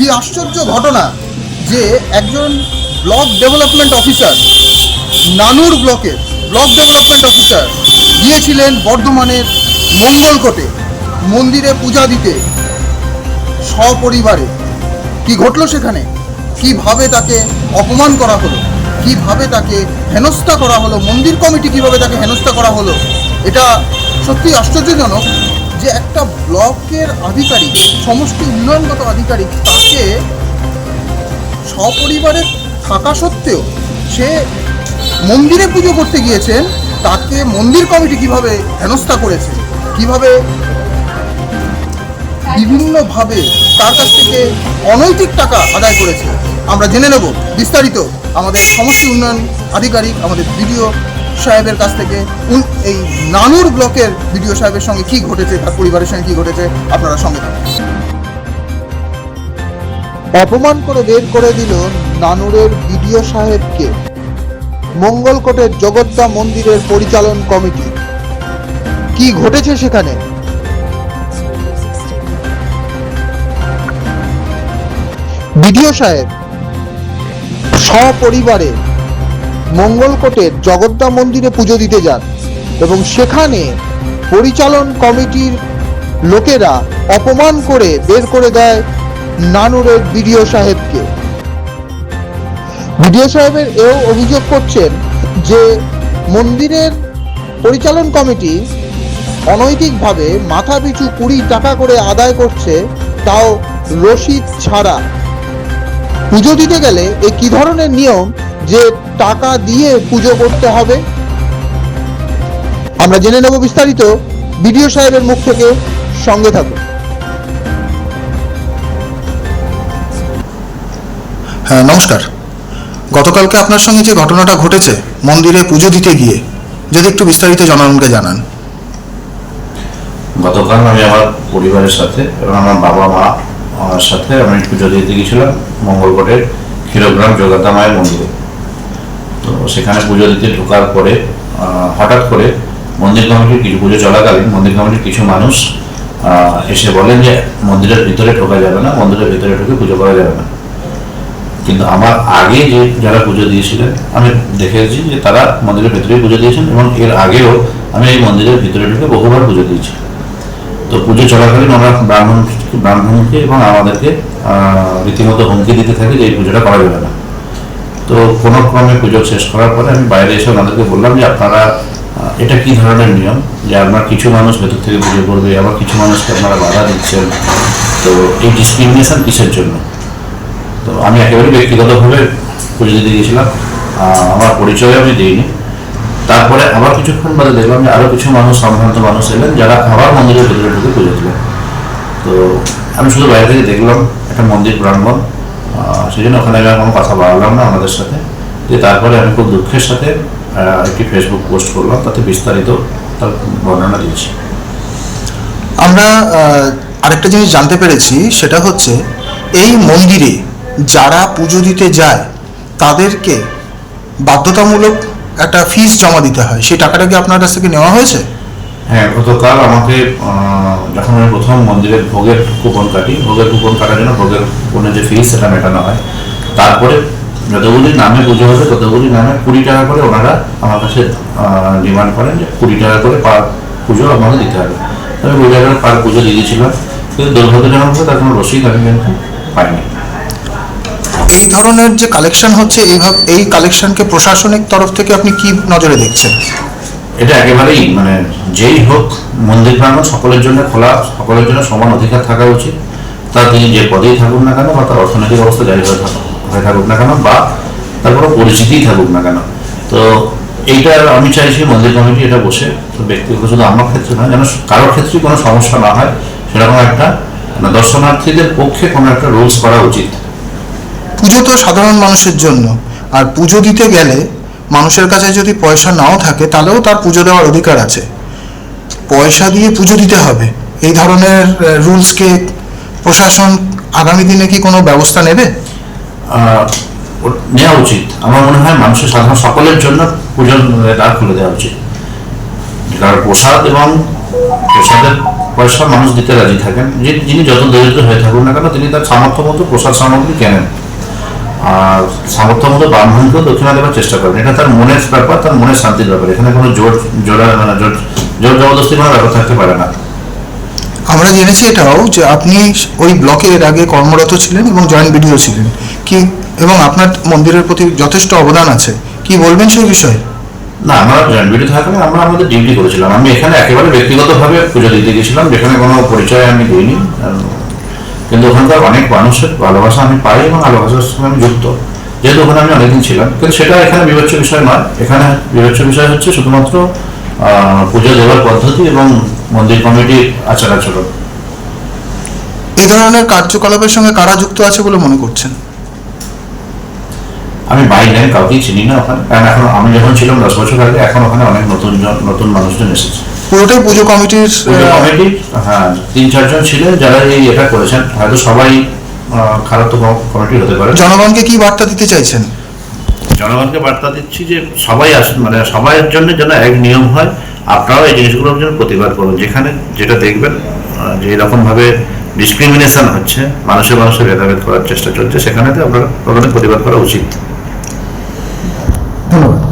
কি আশ্চর্য ঘটনা যে একজন ব্লক ডেভেলপমেন্ট অফিসার, নানুর ব্লকের ব্লক ডেভেলপমেন্ট অফিসার, গিয়েছিলেন বর্ধমানের মঙ্গলকোটে মন্দিরে পূজা দিতে সপরিবারে। কি ঘটলো সেখানে? কীভাবে তাকে অপমান করা হলো? কীভাবে তাকে হেনস্থা করা হলো? মন্দির কমিটি কীভাবে তাকে হেনস্থা করা হলো? এটা সত্যি আশ্চর্যজনক। যে একটা ব্লকের আধিকারিক সমষ্টি উন্নয়নগত আধিকারিক, তাকে সপরিবারে থাকা সত্ত্বেও সে মন্দিরে পুজো করতে গিয়েছেন, তাকে মন্দির কমিটি কীভাবে হেনস্থা করেছে, কীভাবে বিভিন্নভাবে তার কাছ থেকে অনৈতিক টাকা আদায় করেছে, আমরা জেনে নেব বিস্তারিত আমাদের সমষ্টি উন্নয়ন আধিকারিক, আমাদের বিডিও সাহেবের কাছ থেকে। এই নানুর ব্লকের বিডিও সাহেবের সঙ্গে কি ঘটেছে, তার পরিবারের সঙ্গে কি ঘটেছে, আপনারা সঙ্গে অপমান করে বের করে দিল নানুরের বিডিও সাহেবকে। মঙ্গলকোটের জগদ্দা মন্দিরের পরিচালন কমিটি। কি ঘটেছে সেখানে? বিডিও সাহেব, সপরিবারে মঙ্গলকোটের জগদ্দা মন্দিরে পুজো দিতে যান এবং সেখানে পরিচালন কমিটির লোকেরা অপমান করে বের করে দেয় নানুরের বিডিও সাহেবকে। বিডিও সাহেবের এও অভিযোগ করছেন যে মন্দিরের পরিচালন কমিটি অনৈতিকভাবে মাথা পিছু কুড়ি টাকা করে আদায় করছে, তাও রসিদ ছাড়া। পুজো দিতে গেলে এ কি ধরনের নিয়ম যে টাকা দিয়ে পুজো করতে হবে। আমরা জেনে নেব বিস্তারিত। বিডিও সাহেবের মুখ থেকে সঙ্গে থাকুন। হ্যাঁ নমস্কার। গতকালকে আপনার সঙ্গে যে ঘটনাটা ঘটেছে মন্দিরে পুজো দিতে গিয়ে যদি একটু বিস্তারিত জনগণকে জানান। গতকাল আমি আমার পরিবারের সাথে এবং আমার বাবা মা আমার সাথে আমি পুজো দিতে গিয়েছিলাম মঙ্গলকোটের ক্ষীরগ্রাম জগদ্দা মায়ের মন্দিরে। তো সেখানে পুজো দিতে ঢোকার পরে হঠাৎ করে মন্দির কমিটির কিছু পুজো চলাকালীন মন্দির কমিটির কিছু মানুষ এসে বলেন যে মন্দিরের ভিতরে ঢোকা যাবে না, মন্দিরের ভিতরে ঢুকে পুজো করা যাবে না। কিন্তু আমার আগে যে যারা পুজো দিয়েছিলেন, আমি দেখেছি যে তারা মন্দিরের ভিতরে পুজো দিয়েছেন এবং এর আগেও আমি এই মন্দিরের ভিতরে ঢুকে বহুবার পুজো দিয়েছি। তো পুজো চলাকালীন আমরা ব্রাহ্মণ, ব্রাহ্মণকে এবং আমাদেরকে রীতিমতো হুমকি দিতে থাকে যে এই পুজোটা করা যাবে না। তো কোনো ক্রমে পুজো শেষ করার পরে আমি বাইরে এসে ওনাদেরকে বললাম যে আপনারা এটা কি ধরনের নিয়ম? যে আপনার কিছু মানুষ ভেতর থেকে পুজো করবে, আবার কিছু মানুষকে আপনারা বাধা দিচ্ছেন। তো এই ডিসক্রিমিনেশন কিসের জন্য? তো আমি একেবারে ব্যক্তিগতভাবে পুজো দিতে গিয়েছিলাম আমার পরিচয় আমি দিইনি। তারপরে আবার কিছুক্ষণ বাদে দেখলাম যে আরও কিছু মানুষ, সম্ভ্রান্ত মানুষ এলেন, যারা আবার মন্দিরের ভেতরে ঢুকে পুজো দিলেন। তো আমি শুধু বাইরে থেকে দেখলাম, একটা মন্দির প্রাঙ্গণ। সেই জন্য ওখানে আমি কোনো কথা বাড়ালাম না আমাদের সাথে। যে তারপরে আমি খুব দুঃখের সাথে একটি ফেসবুক পোস্ট করলাম, তাতে বিস্তারিত তার বর্ণনা দিয়েছি। আমরা আরেকটা জিনিস জানতে পেরেছি, সেটা হচ্ছে এই মন্দিরে যারা পুজো দিতে যায়, তাদেরকে বাধ্যতামূলক একটা ফিস জমা দিতে হয়। সেই টাকাটা কি আপনার কাছ থেকে নেওয়া হয়েছে? হ্যাঁ গতকাল আমাকে যখন আমি প্রথম মন্দিরের ভোগের কুপন কাটি, ভোগের কুপন কাটার জন্য ভোগের কুপনের যে ফিস সেটা মেটানো হয়। তারপরে যতগুলি নামে পুজো হবে ততগুলি নামে কুড়ি টাকা করে ওনারা আমার কাছে ডিমান্ড করেন যে কুড়ি টাকা করে পার পুজো আমাকে দিতে হবে। আমি কুড়ি টাকা পার পুজো দিয়ে দিয়েছিলাম, কিন্তু দুর্ভাগ্যজনক তার কোনো রসিদ আমি কিন্তু পাইনি। এই ধরনের যে কালেকশন হচ্ছে এইভাবে এই কালেকশনকে প্রশাসনিক তরফ থেকে আপনি কি নজরে দেখছেন? এটা একেবারেই মানে যেই হোক, মন্দির প্রাঙ্গণ সকলের জন্য খোলা, সকলের জন্য সমান অধিকার থাকা উচিত। তা তিনি যে পদেই থাকুক না কেন বা তার অর্থনৈতিক অবস্থা জারি থাকুক, হয়ে থাকুক না কেন বা তার কোনো পরিচিতিই থাকুক না কেন। তো এইটা আমি চাইছি মন্দির কমিটি এটা বসে, তো ব্যক্তিগত শুধু আমার ক্ষেত্রে নয়, যেন কারোর ক্ষেত্রে কোনো সমস্যা না হয়, সেরকম একটা মানে দর্শনার্থীদের পক্ষে কোনো একটা রুলস করা উচিত। পুজো তো সাধারণ মানুষের জন্য, আর পুজো দিতে গেলে মানুষের কাছে যদি পয়সা নাও থাকে, তাহলেও তার পুজো দেওয়ার অধিকার আছে। পয়সা দিয়ে পুজো দিতে হবে। এই ধরনের রুলসকে প্রশাসন আগামী দিনে কি কোনো ব্যবস্থা নেবে? নেওয়া উচিত। আমার মনে হয় মানুষের সাধারণ সকলের জন্য পুজোর দ্বার খুলে দেওয়া উচিত। কারণ প্রসাদ এবং প্রসাদের পয়সা মানুষ দিতে রাজি থাকেন। যে যিনি যত দরিদ্র হয়ে থাকুন না কেন, তিনি তার সামর্থ্য মতো প্রসাদ সামগ্রী কেনেন। আর সামর্থ্য মতো ব্রাহ্মণকেও দক্ষিণা দেওয়ার চেষ্টা করেন। এটা তার মনের ব্যাপার তার মনের শান্তির ব্যাপার। এখানে কোনো জোর জোড়া মানে জোর জোর জবরদস্তি কোনো ব্যাপার থাকতে পারে না। আমরা জেনেছি এটাও যে আপনি ওই ব্লকের আগে কর্মরত ছিলেন এবং জয়েন্ট বিডিও ছিলেন। কি এবং আপনার মন্দিরের প্রতি যথেষ্ট অবদান আছে। কি বলবেন সেই বিষয়ে? না আমরা জয়েন্ট বিডি থাকলে আমরা আমাদের ডিউটি করেছিলাম। আমি এখানে একেবারে ব্যক্তিগতভাবে পুজো দিতে গেছিলাম যেখানে কোনো পরিচয় আমি দিইনি। কিন্তু ওখানকার অনেক মানুষের ভালোবাসা আমি পাই এবং ভালোবাসার সঙ্গে আমি যুক্ত। যেহেতু ওখানে আমি অনেকদিন ছিলাম কিন্তু সেটা এখানে বিবেচ্য বিষয় নয়। এখানে বিবেচ্য বিষয় হচ্ছে শুধুমাত্র পুজো দেওয়ার পদ্ধতি এবং মন্দির কমিটির আচার আচরণ এই ধরনের কার্যকলাপের সঙ্গে কারা যুক্ত আছে বলে মনে করছেন? আমি বাইরে কাউকেই চিনি না ওখানে। কারণ এখন আমি যখন ছিলাম দশ বছর আগে এখন ওখানে অনেক নতুন নতুন মানুষজন এসেছে। পুরোটাই পুজো কমিটির হ্যাঁ তিন চারজন ছিলেন যারা এই এটা করেছেন। হয়তো সবাই খারাপ তো কমিটি হতে পারে। জনগণকে কি বার্তা দিতে চাইছেন? জনগণকে বার্তা দিচ্ছি যে সবাই আসুন মানে সবাইয়ের জন্য যেন এক নিয়ম হয় আপনারাও এই জিনিসগুলোর জন্য প্রতিবাদ করুন। যেখানে যেটা দেখবেন যে এরকমভাবে ডিসক্রিমিনেশন হচ্ছে মানুষের মানুষের ভেদাভেদ করার চেষ্টা চলছে সেখানে তো আপনারা প্রতিবাদ করা উচিত। ধন্যবাদ।